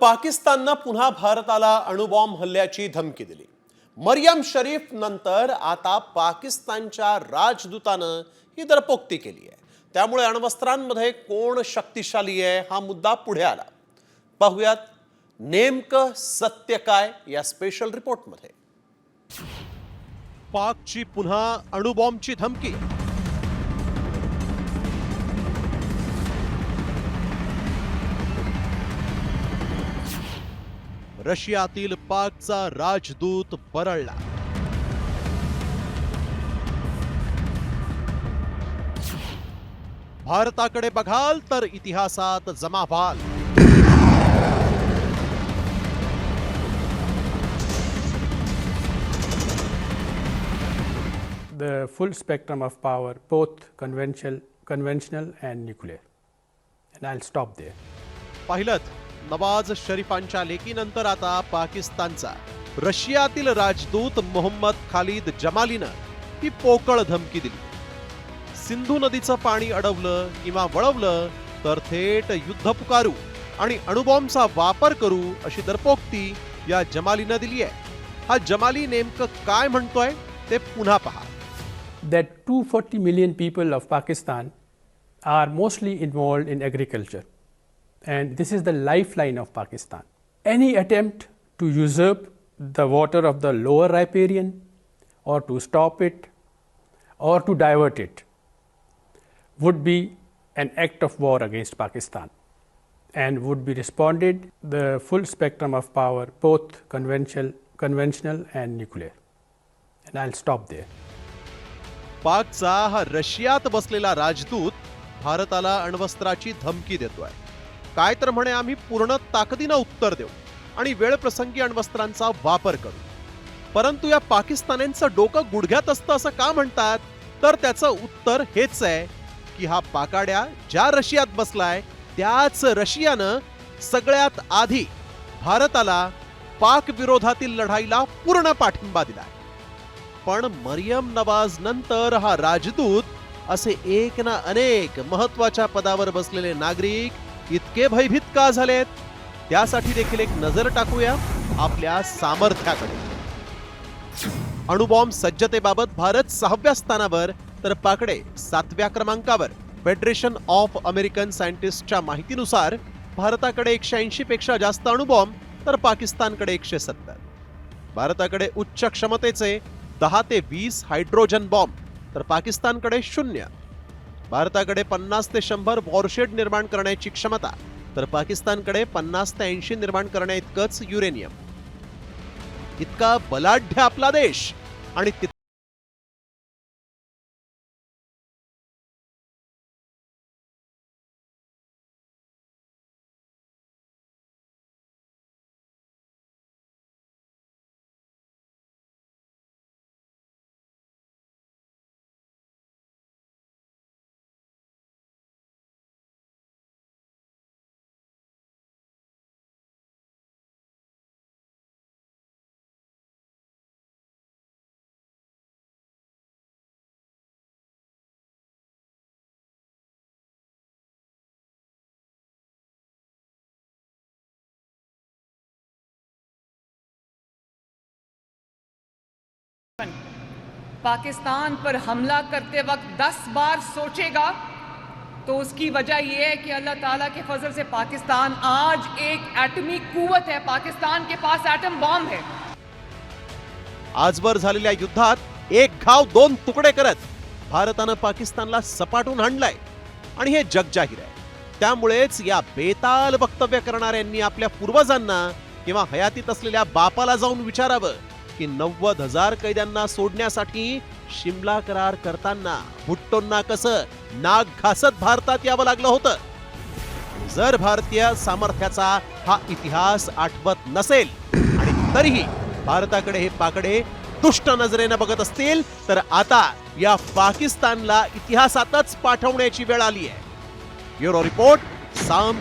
पाकिस्ताननं पुन्हा भारताला अणुबॉम्ब हल्ल्याची धमकी दिली. मरियम शरीफ नंतर आता पाकिस्तानच्या राजदूतानं ही दरपोक्ती केली आहे. त्यामुळे अण्वस्त्रांमध्ये कोण शक्तिशाली आहे हा मुद्दा पुढे आला. पाहूयात नेमकं सत्य काय या स्पेशल रिपोर्टमध्ये पाकची पुन्हा अणुबॉम्बची धमकी. रशियातील पाकचा राजदूत बरळला. भारताकडे बघाल तर इतिहासात जमा व्हाल the full spectrum of power both convention conventional and nuclear and I stop there पाहिलं. नवाज शरीफांच्या लेकीनंतर आता पाकिस्तानचा. रशियातील राजदूत मोहम्मद खालिद जमालीनं ही पोकळ धमकी दिली. सिंधू नदीचं पाणी अडवलं किंवा वळवलं तर थेट युद्ध पुकारू आणि अणुबॉम्बचा वापर करू अशी दरपोक्ती या जमालीनं दिली आहे. हा जमाली नेमकं काय म्हणतोय ते पुन्हा पहा. That two forty million people of Pakistan are mostly involved in agriculture And this is the lifeline of Pakistan. Any attempt to usurp the water of the lower riparian or to stop it or to divert it would be an act of war against Pakistan and would be responded the full spectrum of power, both conventional, conventional and nuclear. And I'll stop there. पाकचा हा रशियात बसलेला राजदूत भारताला अण्वस्त्राची धमकी देतोय काय तर म्हणे आम्ही पूर्ण ताकदीनं उत्तर देऊ आणि वेळ प्रसंगी अण्वस्त्रांचा वापर करू. परंतु या पाकिस्तान्यांचं डोकं गुडघ्यात असतं असं का म्हणतात? तर त्याचं उत्तर हेच आहे की हा पाकाड्या ज्या रशियात बसलाय त्याच रशियानं सगळ्यात आधी भारताला पाक विरोधातील लढाईला पूर्ण पाठिंबा दिलाय. पण मरियम नवाज नंतर हा राजदूत असे एक ना अनेक महत्त्वाच्या पदावर बसलेले नागरिक इतके भयभीत का झालेत? त्यासाठी देखील एक नजर टाकूया आपल्या सामर्थ्याकडे. अणुबॉम्ब सज्जतेबाबत भारत सहाव्या स्थानावर तर पाकडे सातव्या क्रमांकावर. फेडरेशन ऑफ अमेरिकन सायंटिस्टच्या माहितीनुसार भारताकडे एकशे ऐंशी पेक्षा जास्त अणुबॉम्ब तर पाकिस्तानकडे एकशे सत्तर. भारताकडे उच्च क्षमतेचे दहा ते वीस हायड्रोजन बॉम्ब तर पाकिस्तानकडे शून्य. भारताकडे पन्नास ते शंभर वॉरशेड निर्माण करण्याची क्षमता तर पाकिस्तानकडे पन्नास ते ऐंशी निर्माण करण्या इतकंच युरेनियम. इतका बलाढ्य आपला देश आणि पाकिस्तान पर हमला करते वक्त दस बार सोचेगा तो उसकी वजह यह है कि अल्लाह ताला के फजल से पाकिस्तान आज एक एटमी कुवत है। पाकिस्तान के पास एटम बॉम्ब है। आजवर झालेल्या युद्धात एक घाव दोन तुकडे करत भारतानं पाकिस्तानला सपाटून हाणलाय आणि हे जगजाहीर आहे. त्यामुळेच या बेताल वक्तव्य करणाऱ्यांनी आपल्या पूर्वजांना किंवा हयातीत असलेल्या बापाला जाऊन विचारावं की नव्वद हजार कैद्यांना सोडण्यासाठी शिमला करार करताना भुट्टोंना कसं नाक घासत भारतात यावं लागलं होतं? जर भारतीय सामर्थ्याचा हा इतिहास आठवत नसेल आणि तरीही भारताकडे हे पाकडे दुष्ट नजरेनं बघत असतील तर आता या पाकिस्तानला इतिहासातच पाठवण्याची वेळ आली आहे. ब्युरो रिपोर्ट साम